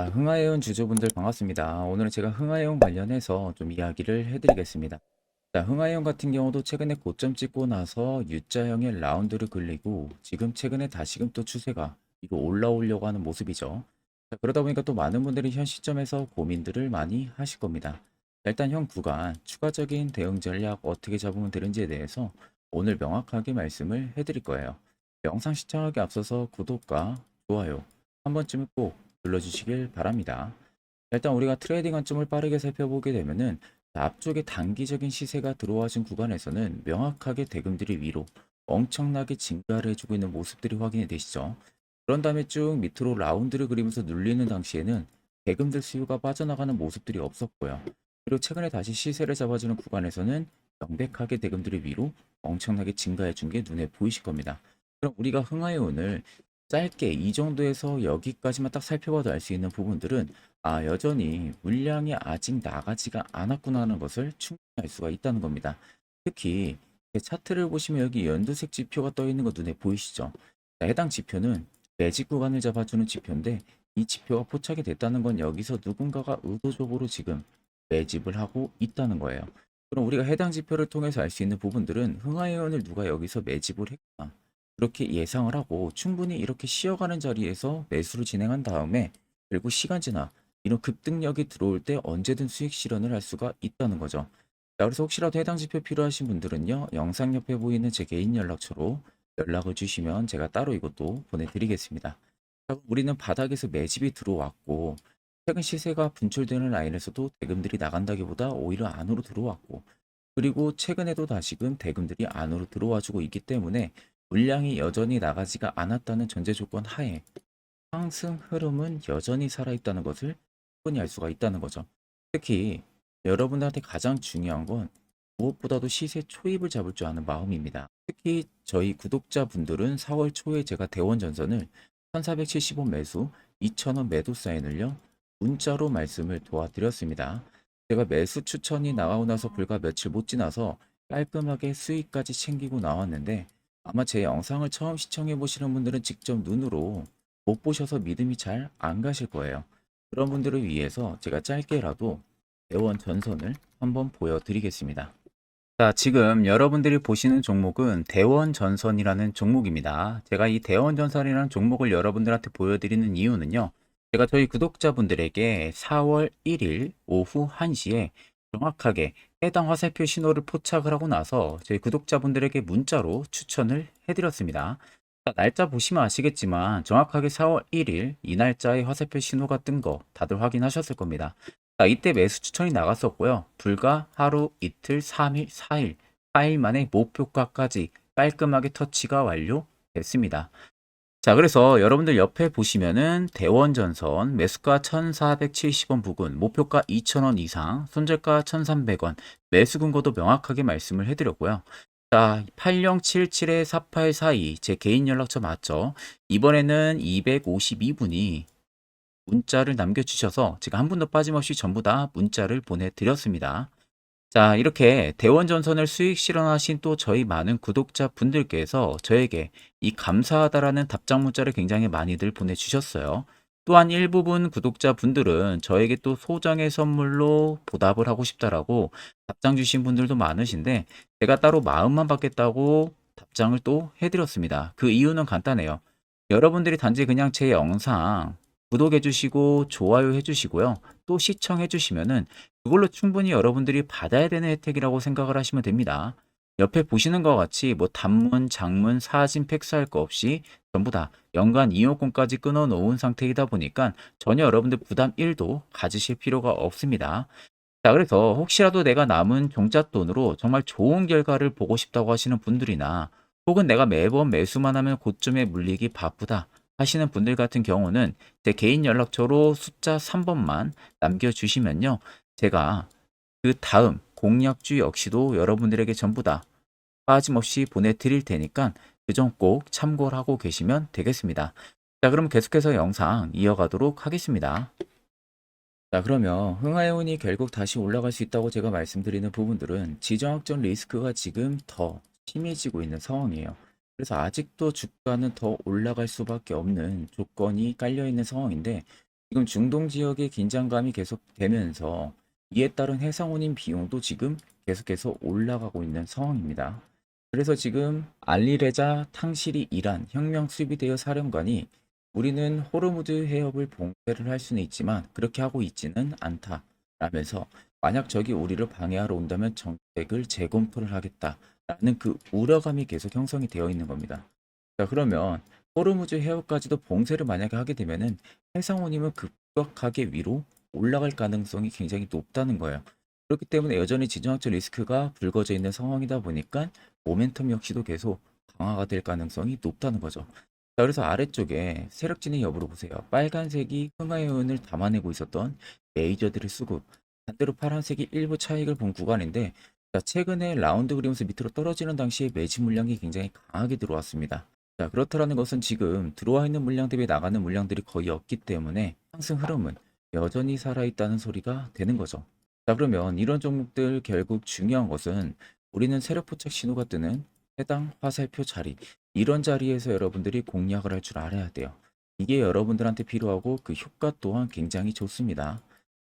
자, 흥하해운 주주분들 반갑습니다. 오늘은 제가 흥하해운 관련해서 좀 이야기를 해드리겠습니다. 자, 흥하해운 같은 경우도 최근에 고점 찍고 나서 U자형의 라운드를 그리고 지금 최근에 다시금 또 추세가 이거 올라오려고 하는 모습이죠. 자, 그러다 보니까 또 많은 분들이 현 시점에서 고민들을 많이 하실 겁니다. 자, 일단 현 구간 추가적인 대응 전략 어떻게 잡으면 되는지에 대해서 오늘 명확하게 말씀을 해드릴 거예요. 영상 시청하기 앞서서 구독과 좋아요 한 번쯤은 꼭 눌러주시길 바랍니다. 일단 우리가 트레이딩 관점을 빠르게 살펴보게 되면은 앞쪽에 단기적인 시세가 들어와준 구간에서는 명확하게 대금들이 위로 엄청나게 증가를 해주고 있는 모습들이 확인이 되시죠. 그런 다음에 쭉 밑으로 라운드를 그리면서 눌리는 당시에는 대금들 수요가 빠져나가는 모습들이 없었고요. 그리고 최근에 다시 시세를 잡아주는 구간에서는 명백하게 대금들이 위로 엄청나게 증가해 준 게 눈에 보이실 겁니다. 그럼 우리가 흥하해 오늘 짧게 이 정도에서 여기까지만 딱 살펴봐도 알 수 있는 부분들은 아 여전히 물량이 아직 나가지가 않았구나 하는 것을 충분히 알 수가 있다는 겁니다. 특히 제 차트를 보시면 여기 연두색 지표가 떠 있는 거 눈에 보이시죠? 자, 해당 지표는 매직 구간을 잡아주는 지표인데 이 지표가 포착이 됐다는 건 여기서 누군가가 의도적으로 지금 매집을 하고 있다는 거예요. 그럼 우리가 해당 지표를 통해서 알 수 있는 부분들은 흥하해원을 누가 여기서 매집을 했구나. 그렇게 예상을 하고 충분히 이렇게 쉬어가는 자리에서 매수를 진행한 다음에 그리고 시간 지나 이런 급등력이 들어올 때 언제든 수익 실현을 할 수가 있다는 거죠. 자, 그래서 혹시라도 해당 지표 필요하신 분들은요, 영상 옆에 보이는 제 개인 연락처로 연락을 주시면 제가 따로 이것도 보내드리겠습니다. 자, 우리는 바닥에서 매집이 들어왔고, 최근 시세가 분출되는 라인에서도 대금들이 나간다기보다 오히려 안으로 들어왔고, 그리고 최근에도 다시금 대금들이 안으로 들어와주고 있기 때문에 물량이 여전히 나가지가 않았다는 전제 조건 하에 상승 흐름은 여전히 살아있다는 것을 충분히 알 수가 있다는 거죠. 특히 여러분들한테 가장 중요한 건 무엇보다도 시세 초입을 잡을 줄 아는 마음입니다. 특히 저희 구독자분들은 4월 초에 제가 대원 전선을 1470원 매수, 2000원 매도 사인을요 문자로 말씀을 도와드렸습니다. 제가 매수 추천이 나오고 나서 불과 며칠 못 지나서 깔끔하게 수익까지 챙기고 나왔는데 아마 제 영상을 처음 시청해 보시는 분들은 직접 눈으로 못 보셔서 믿음이 잘 안 가실 거예요. 그런 분들을 위해서 제가 짧게라도 대원 전선을 한번 보여드리겠습니다. 자, 지금 여러분들이 보시는 종목은 대원 전선이라는 종목입니다. 제가 이 대원 전선이라는 종목을 여러분들한테 보여드리는 이유는요. 제가 저희 구독자분들에게 4월 1일 오후 1시에 정확하게 해당 화살표 신호를 포착을 하고 나서 저희 구독자분들에게 문자로 추천을 해드렸습니다. 자, 날짜 보시면 아시겠지만 정확하게 4월 1일 이 날짜에 화살표 신호가 뜬 거 다들 확인하셨을 겁니다. 자, 이때 매수 추천이 나갔었고요. 불과 하루, 이틀, 3일, 4일, 4일 만에 목표가까지 깔끔하게 터치가 완료됐습니다. 자, 그래서 여러분들 옆에 보시면은 대원전선 매수가 1470원 부근, 목표가 2000원 이상, 손절가 1300원, 매수 근거도 명확하게 말씀을 해드렸고요. 자, 8077-4842, 제 개인 연락처 맞죠? 이번에는 252분이 문자를 남겨주셔서 제가 한 분도 빠짐없이 전부 다 문자를 보내드렸습니다. 자, 이렇게 대원 전선을 수익 실현하신 또 저희 많은 구독자 분들께서 저에게 이 감사하다라는 답장 문자를 굉장히 많이들 보내주셨어요. 또한 일부분 구독자 분들은 저에게 또 소정의 선물로 보답을 하고 싶다라고 답장 주신 분들도 많으신데 제가 따로 마음만 받겠다고 답장을 또 해드렸습니다. 그 이유는 간단해요. 여러분들이 단지 그냥 제 영상 구독해 주시고 좋아요 해 주시고요. 또 시청해 주시면은 그걸로 충분히 여러분들이 받아야 되는 혜택이라고 생각을 하시면 됩니다. 옆에 보시는 것 같이 뭐 단문, 장문, 사진, 팩스 할 거 없이 전부 다 연간 이용권까지 끊어 놓은 상태이다 보니까 전혀 여러분들 부담 1도 가지실 필요가 없습니다. 자, 그래서 혹시라도 내가 남은 종잣돈으로 정말 좋은 결과를 보고 싶다고 하시는 분들이나 혹은 내가 매번 매수만 하면 고점에 물리기 바쁘다 하시는 분들 같은 경우는 제 개인 연락처로 숫자 3번만 남겨주시면요. 제가 그 다음 공약주 역시도 여러분들에게 전부 다 빠짐없이 보내드릴 테니까 그 점 꼭 참고를 하고 계시면 되겠습니다. 자, 그럼 계속해서 영상 이어가도록 하겠습니다. 자, 그러면 흥하해운이 결국 다시 올라갈 수 있다고 제가 말씀드리는 부분들은 지정학적 리스크가 지금 더 심해지고 있는 상황이에요. 그래서 아직도 주가는 더 올라갈 수밖에 없는 조건이 깔려 있는 상황인데 지금 중동 지역의 긴장감이 계속되면서 이에 따른 해상운임 비용도 지금 계속해서 올라가고 있는 상황입니다. 그래서 지금 알리레자 탕시리 이란 혁명 수비대여 사령관이 우리는 호르무즈 해협을 봉쇄를 할 수는 있지만 그렇게 하고 있지는 않다. 라면서 만약 적이 우리를 방해하러 온다면 정책을 재검토를 하겠다 라는 그 우려감이 계속 형성이 되어 있는 겁니다. 자, 그러면 호르무즈 해협까지도 봉쇄를 만약에 하게 되면은 해상운임은 급격하게 위로 올라갈 가능성이 굉장히 높다는 거예요. 그렇기 때문에 여전히 지정학적 리스크가 불거져 있는 상황이다 보니까 모멘텀 역시도 계속 강화가 될 가능성이 높다는 거죠. 자, 그래서 아래쪽에 세력진의 여부를 보세요. 빨간색이 흥하해운을 담아내고 있었던 메이저들의 수급, 반대로 파란색이 일부 차익을 본 구간인데, 자, 최근에 라운드 그리면서 밑으로 떨어지는 당시에 매집 물량이 굉장히 강하게 들어왔습니다. 자, 그렇다라는 것은 지금 들어와 있는 물량 대비 나가는 물량들이 거의 없기 때문에 상승 흐름은 여전히 살아있다는 소리가 되는 거죠. 자, 그러면 이런 종목들 결국 중요한 것은 우리는 세력 포착 신호가 뜨는 해당 화살표 자리, 이런 자리에서 여러분들이 공략을 할 줄 알아야 돼요. 이게 여러분들한테 필요하고 그 효과 또한 굉장히 좋습니다.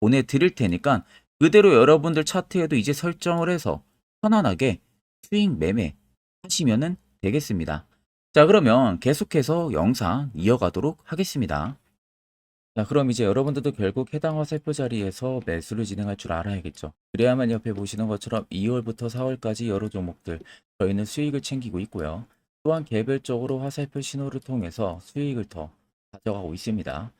보내드릴 테니까 그대로 여러분들 차트에도 이제 설정을 해서 편안하게 수익 매매 하시면은 되겠습니다. 자, 그러면 계속해서 영상 이어가도록 하겠습니다. 자, 그럼 이제 여러분들도 결국 해당 화살표 자리에서 매수를 진행할 줄 알아야겠죠. 그래야만 옆에 보시는 것처럼 2월부터 4월까지 여러 종목들 저희는 수익을 챙기고 있고요. 또한 개별적으로 화살표 신호를 통해서 수익을 더 가져가고 있습니다.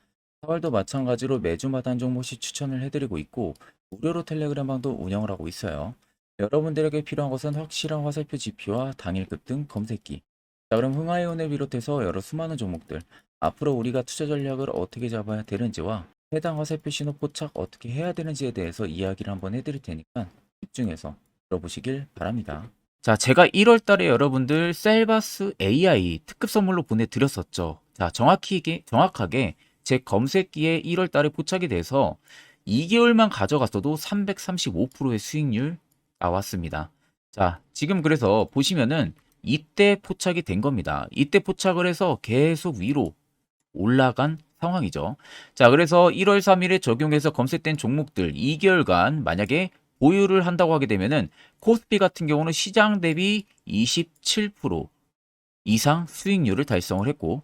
4월도 마찬가지로 매주마다 한 종목씩 추천을 해드리고 있고 무료로 텔레그램 방도 운영을 하고 있어요. 여러분들에게 필요한 것은 확실한 화살표 지표와 당일급 등 검색기. 자, 그럼 흥하이온을 비롯해서 여러 수많은 종목들 앞으로 우리가 투자 전략을 어떻게 잡아야 되는지와 해당 화살표 신호 포착 어떻게 해야 되는지에 대해서 이야기를 한번 해드릴 테니까 집중해서 들어보시길 바랍니다. 자, 제가 1월 달에 여러분들 셀바스 AI 특급 선물로 보내드렸었죠. 자, 정확히, 정확하게 제 검색기에 1월 달에 포착이 돼서 2개월만 가져갔어도 335%의 수익률 나왔습니다. 자, 지금 그래서 보시면은 이때 포착이 된 겁니다. 이때 포착을 해서 계속 위로 올라간 상황이죠. 자, 그래서 1월 3일에 적용해서 검색된 종목들 2개월간 만약에 보유를 한다고 하게 되면은 코스피 같은 경우는 시장 대비 27% 이상 수익률을 달성을 했고